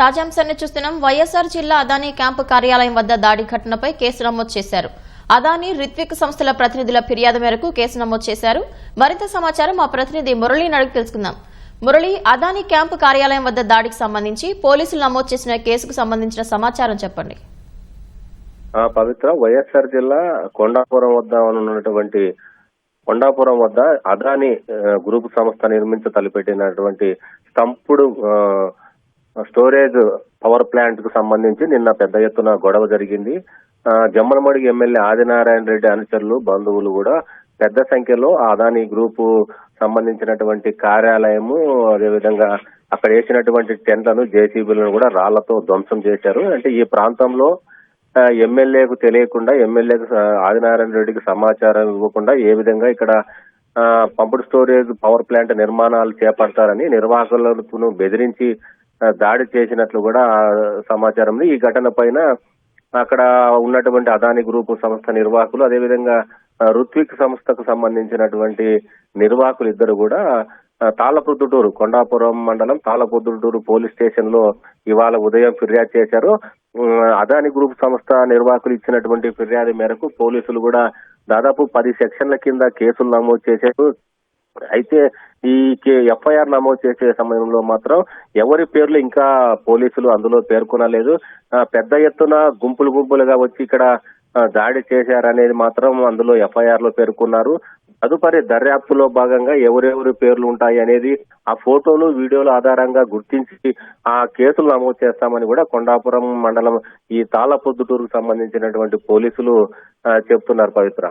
తాజాంశాన్ని చూస్తున్నాం. వైఎస్ఆర్ జిల్లా అదానీ క్యాంపు కార్యాలయం వద్ద దాడి ఘటనపై కేసు నమోదు చేశారు. అదానీ రిత్విక్ సంస్థల ప్రతినిధుల ఫిర్యాదు మేరకు కేసు నమోదు చేశారు. మరింత సమాచారం మా ప్రతినిధి మురళిని అడిగి తెలుసుకుందాం. మురళి అదానీ క్యాంపు కార్యాలయం వద్ద దాడికి సంబంధించి పోలీసులు నమోదు చేసిన కేసుకు సంబంధించిన సమాచారం చెప్పండి. ఆ పవిత్ర వైఎస్ఆర్ జిల్లా కొండాపురం వద్ద ఉన్నటువంటి కొండాపురం వద్ద అదాని గ్రూప్ సంస్థ నిర్మించ తలపెట్టినటువంటి స్తంపుడు స్టోరేజ్ పవర్ ప్లాంట్కు సంబంధించి నిన్న పెద్ద ఎత్తున గొడవ జరిగింది. ఆ, జమ్మలమడుగు ఎమ్మెల్యే ఆదినారాయణ రెడ్డి అనుచరులు బంధువులు కూడా పెద్ద సంఖ్యలో అదానీ అదాని గ్రూపు సంబంధించినటువంటి కార్యాలయము అదేవిధంగా అక్కడ వేసినటువంటి టెంట్లను జేసీబీలను కూడా రాళ్ళతో ధ్వంసం చేశారు. అంటే ఈ ప్రాంతంలో ఎమ్మెల్యేకు తెలియకుండా ఎమ్మెల్యేకు ఆదినారాయణ రెడ్డికి సమాచారం ఇవ్వకుండా ఏ విధంగా ఇక్కడ పంపుడు స్టోరేజ్ పవర్ ప్లాంట్ నిర్మాణాలు చేపడతారని నిర్వాహకులను బెదిరించి దాడి చేసినట్లు కూడా సమాచారం ఉంది. ఈ ఘటన పైన అక్కడ ఉన్నటువంటి అదాని గ్రూప్ సంస్థ నిర్వాహకులు అదేవిధంగా ఆ, రుత్విక్ సంస్థకు సంబంధించినటువంటి నిర్వాహకులు ఇద్దరు కూడా ఆ, తాళపొద్దుటూరు కొండాపురం మండలం తాళపొద్దుటూరు పోలీస్ స్టేషన్లో ఇవాళ ఉదయం ఫిర్యాదు చేశారు. అదాని గ్రూప్ సంస్థ నిర్వాహకులు ఇచ్చినటువంటి ఫిర్యాదు మేరకు పోలీసులు కూడా దాదాపు పది సెక్షన్ల కింద కేసులు నమోదు చేశారు. అయితే ఈ ఎఫ్ఐఆర్ నమోదు చేసే సమయంలో మాత్రం ఎవరి పేర్లు ఇంకా పోలీసులు అందులో పేర్కొనలేదు. పెద్ద ఎత్తున గుంపులు గుంపులుగా వచ్చి ఇక్కడ దాడి చేశారనేది మాత్రం అందులో ఎఫ్ఐఆర్లో పేర్కొన్నారు. తదుపరి దర్యాప్తులో భాగంగా ఎవరెవరి పేర్లు ఉంటాయి అనేది ఆ ఫోటోలు వీడియోల ఆధారంగా గుర్తించి ఆ కేసులు నమోదు చేస్తామని కూడా కొండాపురం మండలం ఈ తాళపొద్దుటూరుకు సంబంధించినటువంటి పోలీసులు చెప్తున్నారు పవిత్ర.